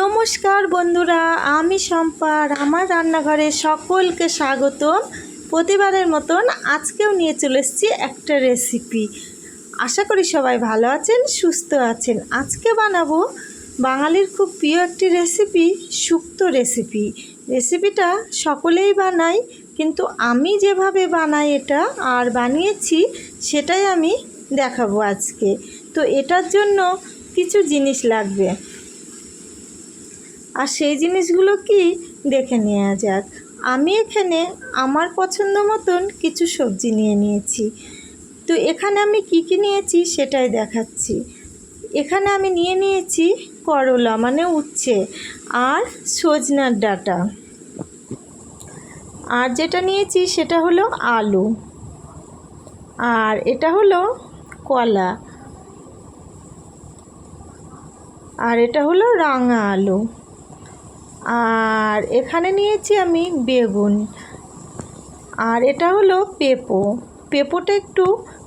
নমস্কার বন্ধুরা, আমি সম্পার আমার রান্নাঘরে সকলকে স্বাগতম। প্রতিবারের মতন আজকেও নিয়ে চলে এসেছি একটা রেসিপি আশা করি সবাই ভালো আছেন, সুস্থ আছেন। আজকে বানাবো বাঙালির খুব প্রিয় একটি রেসিপি শুক্তো রেসিপি রেসিপিটা সকলেই বানাই কিন্তু আমি যেভাবে বানাই এটা আর বানিয়েছি, সেটাই আমি দেখাবো আজকে। তো এটার জন্য কিছু জিনিস লাগবে। আর সেই জিনিসগুলো কি? দেখে নেওয়া যাক। আমি এখানে আমার পছন্দ মতন কিছু সবজি নিয়ে নিয়েছি। তো এখানে আমি কি কি নিয়েছি সেটাই দেখাচ্ছি। এখানে আমি নিয়ে নিয়েছি করলা মানে উচ্ছে আর সজনার ডাটা। আর যেটা নিয়েছি সেটা হলো আলু। আর এটা হলো কলা। আর এটা হলো রাঙা আলু। আর এখানে নিয়েছি আমি বেগুন। আর এটা হলো পেঁপো। পেঁপোটা একটু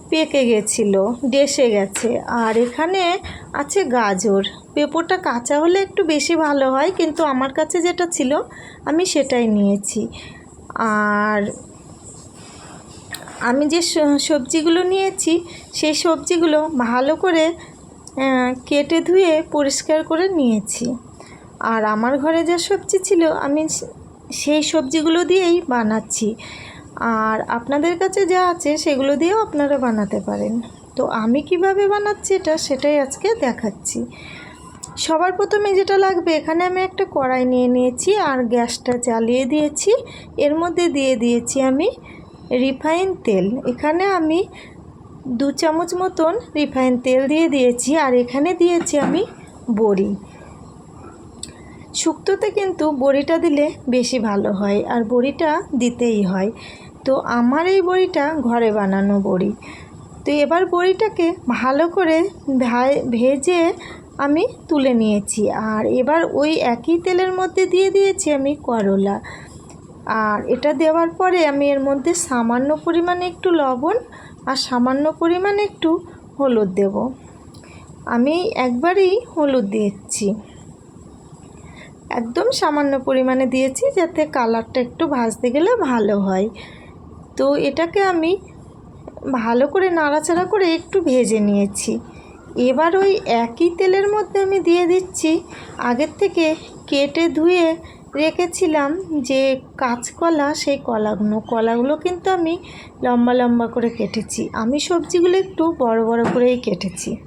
পেকে গেছিল ডেসে গেছে। আর এখানে আছে গাজর। পেঁপোটা কাঁচা হলে একটু বেশি ভালো হয়, কিন্তু আমার কাছে যেটা ছিল, আমি সেটাই নিয়েছি। আর আমি যে সবজিগুলো নিয়েছি, সেই সবজিগুলো ভালো করে কেটে ধুয়ে পরিষ্কার করে নিয়েছি। আর আমার ঘরে যা সবজি ছিল, আমি সেই সবজিগুলো দিয়েই বানাচ্ছি। আর আপনাদের কাছে যা আছে, সেগুলো দিয়েও আপনারা বানাতে পারেন। তো আমি কীভাবে বানাচ্ছি এটা, সেটাই আজকে দেখাচ্ছি। সবার প্রথমে যেটা লাগবে, এখানে আমি একটা কড়াই নিয়ে নিয়েছি আর গ্যাসটা জ্বালিয়ে দিয়েছি। এর মধ্যে দিয়ে দিয়েছি আমি রিফাইন তেল। এখানে আমি দু চামচ মতন রিফাইন তেল দিয়ে দিয়েছি আর এখানে দিয়েছি আমি বড়ি। শুক্তোতে কিন্তু বড়িটা দিলে বেশি ভালো হয় আর বড়িটা দিতেই হয়। তো আমার এই বড়িটা ঘরে বানানো বড়ি। তো এবার বড়িটাকে ভালো করে ভেজে আমি তুলে নিয়েছি। আর এবার ওই একই তেলের মধ্যে দিয়ে দিয়েছি আমি করলা। আর এটা দেওয়ার পরে আমি এর মধ্যে সামান্য পরিমাণে একটু লবণ আর সামান্য পরিমাণে একটু হলুদ দেব। আমি একবারই হলুদ দিচ্ছি। একদম সামান্য পরিমাণে দিয়েছি যাতে কালারটা একটু ভাজতে গেলে ভালো হয়। তো এটাকে আমি ভালো করে নাড়াচাড়া করে একটু ভেজে নিয়েছি। এবার ওই একই তেলের মধ্যে আমি দিয়ে দিচ্ছি। আগের থেকে কেটে ধুয়ে রেখেছিলাম যে কাঁচকলা, সেই কলাগুলো। কলাগুলো কিন্তু আমি লম্বা লম্বা করে কেটেছি। আমি সবজিগুলো একটু বড় বড় করেই কেটেছি।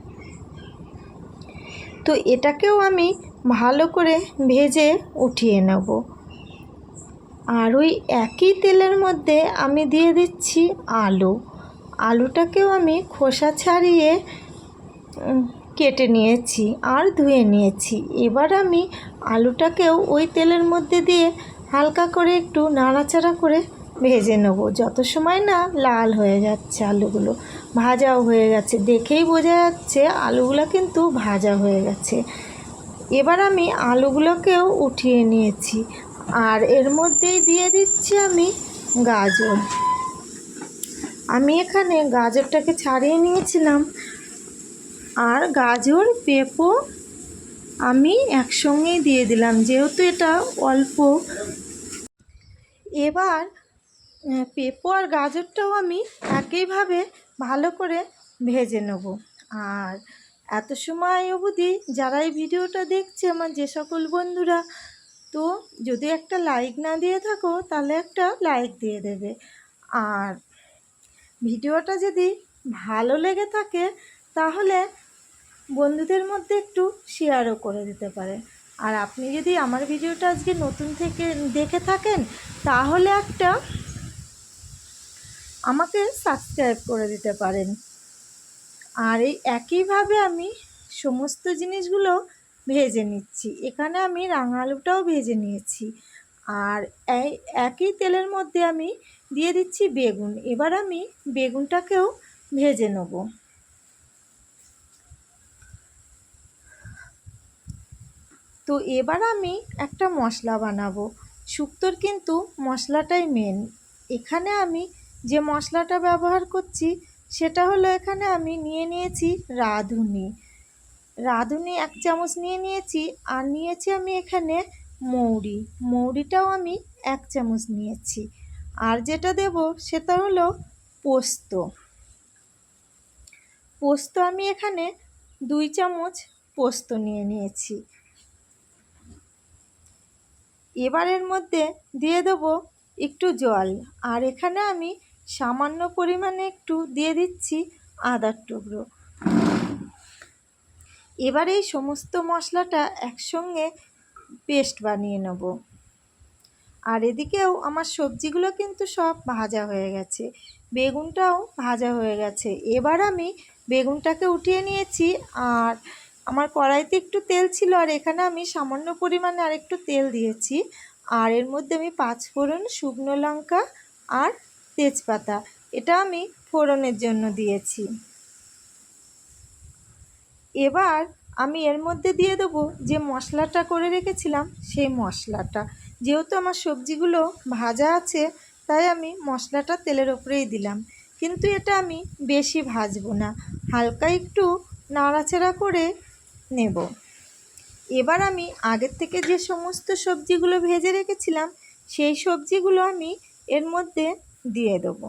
তো এটাকেও আমি ভালো করে ভেজে উঠিয়ে নেব। আর ওই একই তেলের মধ্যে আমি দিয়ে দিচ্ছি আলু। আলুটাকেও আমি খোসা ছাড়িয়ে কেটে নিয়েছি আর ধুয়ে নিয়েছি। এবার আমি আলুটাকেও ওই তেলের মধ্যে দিয়ে হালকা করে একটু নাড়াচাড়া করে ভেজে নেব। যত সময় না লাল হয়ে যাচ্ছে আলুগুলো, ভাজাও হয়ে গেছে। দেখেই বোঝা যাচ্ছে আলুগুলো কিন্তু ভাজা হয়ে গেছে। এবার আমি আলুগুলোকেও উঠিয়ে নিয়েছি আর এর মধ্যেই দিয়ে দিচ্ছি আমি গাজর। আমি এখানে গাজরটাকে ছাড়িয়ে নিয়েছিলাম আর গাজর, পেঁপো আমি একসঙ্গেই দিয়ে দিলাম, যেহেতু এটা অল্প। এবার পেঁপো আর গাজরটাও আমি একইভাবে ভালো করে ভেজে নেব। আর এত সময় অবধি যারা এই ভিডিওটা দেখছে আমার যে সকল বন্ধুরা, তো যদি একটা লাইক না দিয়ে থাকো, তাহলে একটা লাইক দিয়ে দেবে। আর ভিডিওটা যদি ভালো লেগে থাকে, তাহলে বন্ধুদের মধ্যে একটু শেয়ারও করে দিতে পারে। আর আপনি যদি আমার ভিডিওটা আজকে নতুন থেকে দেখে থাকেন, তাহলে একটা আমাকে সাবস্ক্রাইব করে দিতে পারেন। আর এই একইভাবে আমি সমস্ত জিনিসগুলো ভেজে নিচ্ছি। এখানে আমি রাঙা আলুটাও ভেজে নিয়েছি। আর এই একই তেলের মধ্যে আমি দিয়ে দিচ্ছি বেগুন। এবার আমি বেগুনটাকেও ভেজে নেব। তো এবার আমি একটা মশলা বানাবো। শুক্তোর কিন্তু মশলাটাই মেন এখানে আমি যে মশলাটা ব্যবহার করছি, সেটা হলো এখানে আমি নিয়ে নিয়েছি রাঁধুনি। রাঁধুনি এক চামচ নিয়ে নিয়েছি, আর নিয়েছি আমি এখানে মৌরি। মৌরিটাও আমি এক চামচ নিয়েছি। আর যেটা দেব, সেটা হলো পোস্ত। পোস্ত আমি এখানে দুই চামচ পোস্ত নিয়ে নিয়েছি। এবারের মধ্যে দিয়ে দেবো একটু জল। আর এখানে আমি সামান্য পরিমাণে একটু দিয়ে দিচ্ছি আদার টুকরো। এবার এই সমস্ত মশলাটা একসঙ্গে পেস্ট বানিয়ে নেব। আর এদিকেও আমার সবজিগুলো কিন্তু সব ভাজা হয়ে গেছে। বেগুনটাও ভাজা হয়ে গেছে। এবার আমি বেগুনটাকে উঠিয়ে নিয়েছি আর আমার কড়াইতে একটু তেল ছিল আর এখানে আমি সামান্য পরিমাণে আর একটু তেল দিয়েছি। আর এর মধ্যে আমি পাঁচ ফোড়ন শুকনো লঙ্কা আর তেজপাতা। এটা আমি ফোড়নের জন্য দিয়েছি। এবার আমি এর মধ্যে দিয়ে দেবো যে মশলাটা করে রেখেছিলাম, সেই মশলাটা। যেহেতু আমার সবজিগুলো ভাজা আছে, তাই আমি মশলাটা তেলের ওপরেই দিলাম। কিন্তু এটা আমি বেশি ভাজবো না, হালকা একটু নাড়াচাড়া করে নেব। এবার আমি আগের থেকে যে সমস্ত সবজিগুলো ভেজে রেখেছিলাম, সেই সবজিগুলো আমি এর মধ্যে দিয়ে দেবো।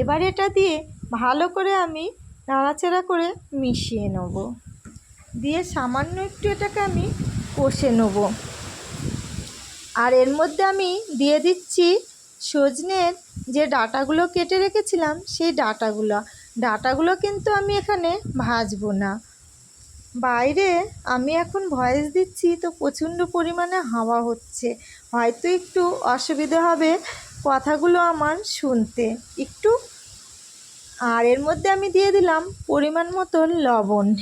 এবার এটা দিয়ে ভালো করে আমি নাড়াচাড়া করে মিশিয়ে নেব। দিয়ে সামান্য একটু এটাকে আমি কষে নেব। আর এর মধ্যে আমি দিয়ে দিচ্ছি সজনের যে ডাটাগুলো কেটে রেখেছিলাম, সেই ডাটাগুলো। ডাটাগুলো কিন্তু আমি এখানে ভাজবো না। বাইরে আমি এখন ভয়েস দিচ্ছি, তো প্রচণ্ড পরিমাণে হাওয়া হচ্ছে। হয়তো একটু অসুবিধা হবে কথাগুলো আমার শুনতে। একটু। আর এর মধ্যে আমি দিয়ে দিলাম পরিমাণ মতন লবণ।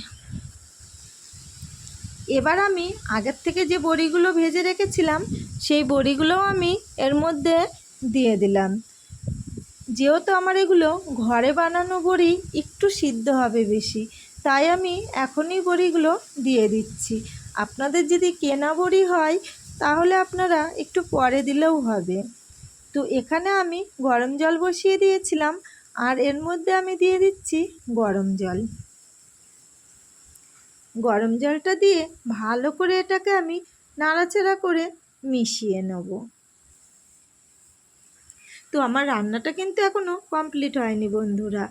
এবার আমি আগের থেকে যে বড়িগুলো ভেজে রেখেছিলাম, সেই বড়িগুলোও আমি এর মধ্যে দিয়ে দিলাম। যেহেতু আমার এগুলো ঘরে বানানো বড়ি, একটু সিদ্ধ হবে বেশি। তাই আমি এখনই বড়িগুলো দিয়ে দিচ্ছি। আপনাদের যদি কেনা বড়ি হয়, তাহলে আপনারা একটু পরে দিলেও হবে। তো এখানে আমি গরম জল বসিয়ে দিয়েছিলাম আর এর মধ্যে আমি দিয়ে দিচ্ছি গরম জল। গরম জলটা দিয়ে ভালো করে এটাকে আমি নাড়াচাড়া করে মিশিয়ে নেব। তো আমার রান্নাটা কিন্তু এখনও কমপ্লিট হয়নি বন্ধুরা।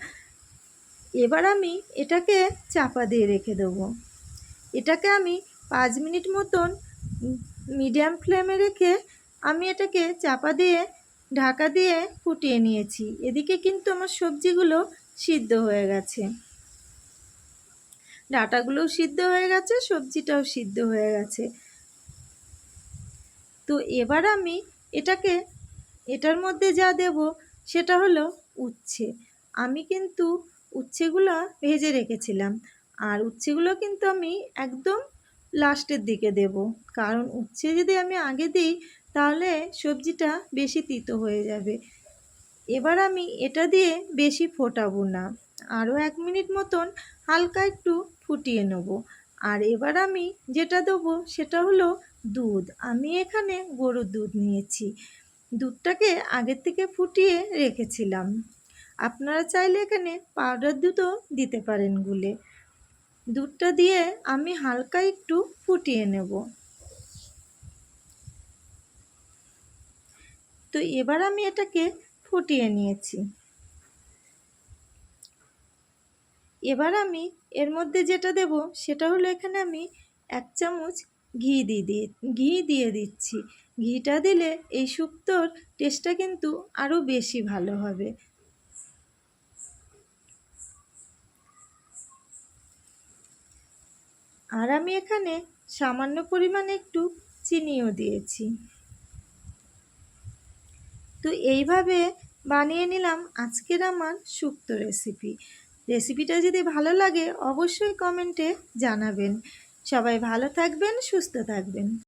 এবার আমি এটাকে চাপা দিয়ে রেখে দেবো। এটাকে আমি পাঁচ মিনিট মতন মিডিয়াম ফ্লেমে রেখে আমি এটাকে চাপা দিয়ে ঢাকা দিয়ে ফুটিয়ে নিয়েছি। এদিকে কিন্তু আমার সবজিগুলো সিদ্ধ হয়ে গেছে। ডাটাগুলোও সিদ্ধ হয়ে গেছে, সবজিটাও সিদ্ধ হয়ে গেছে। তো এবার আমি এটাকে, এটার মধ্যে যা দেব সেটা হলো উচ্ছে। আমি কিন্তু উচ্ছেগুলো ভেজে রেখেছিলাম। আর উচ্ছেগুলো কিন্তু আমি একদম লাস্টের দিকে দেব। কারণ উচ্ছে যদি আমি আগে দিই তাহলে সবজিটা বেশি তিতো হয়ে যাবে। এবার আমি এটা দিয়ে বেশি ফোটাবো না। আরও এক মিনিট মতন হালকা একটু ফুটিয়ে নেব। আর এবার আমি যেটা দেবো সেটা হলো দুধ। আমি এখানে গরুর দুধ নিয়েছি। দুধটাকে আগের থেকে ফুটিয়ে রেখেছিলাম। আপনারা চাইলে এখানে পাউডার দুধও দিতে পারেন গুলে। দুধটা দিয়ে আমি হালকা একটু ফুটিয়ে নেব। তো এবার আমি এটাকে ফুটিয়ে নিয়েছি। এবার আমি এর মধ্যে যেটা দেব সেটা হলো এখানে আমি এক চামচ ঘি দিয়ে দিয়ে, ঘি দিয়ে দিচ্ছি। ঘিটা দিলে এই শুক্তোর টেস্টটা কিন্তু আরও বেশি ভালো হবে। আর আমি এখানে সামান্য পরিমাণে একটু চিনিও দিয়েছি। তো এইভাবে বানিয়ে নিলাম আজকের আমার সুক্ত রেসিপি রেসিপিটা যদি ভালো লাগে, অবশ্যই কমেন্টে জানাবেন। সবাই ভালো থাকবেন, সুস্থ থাকবেন।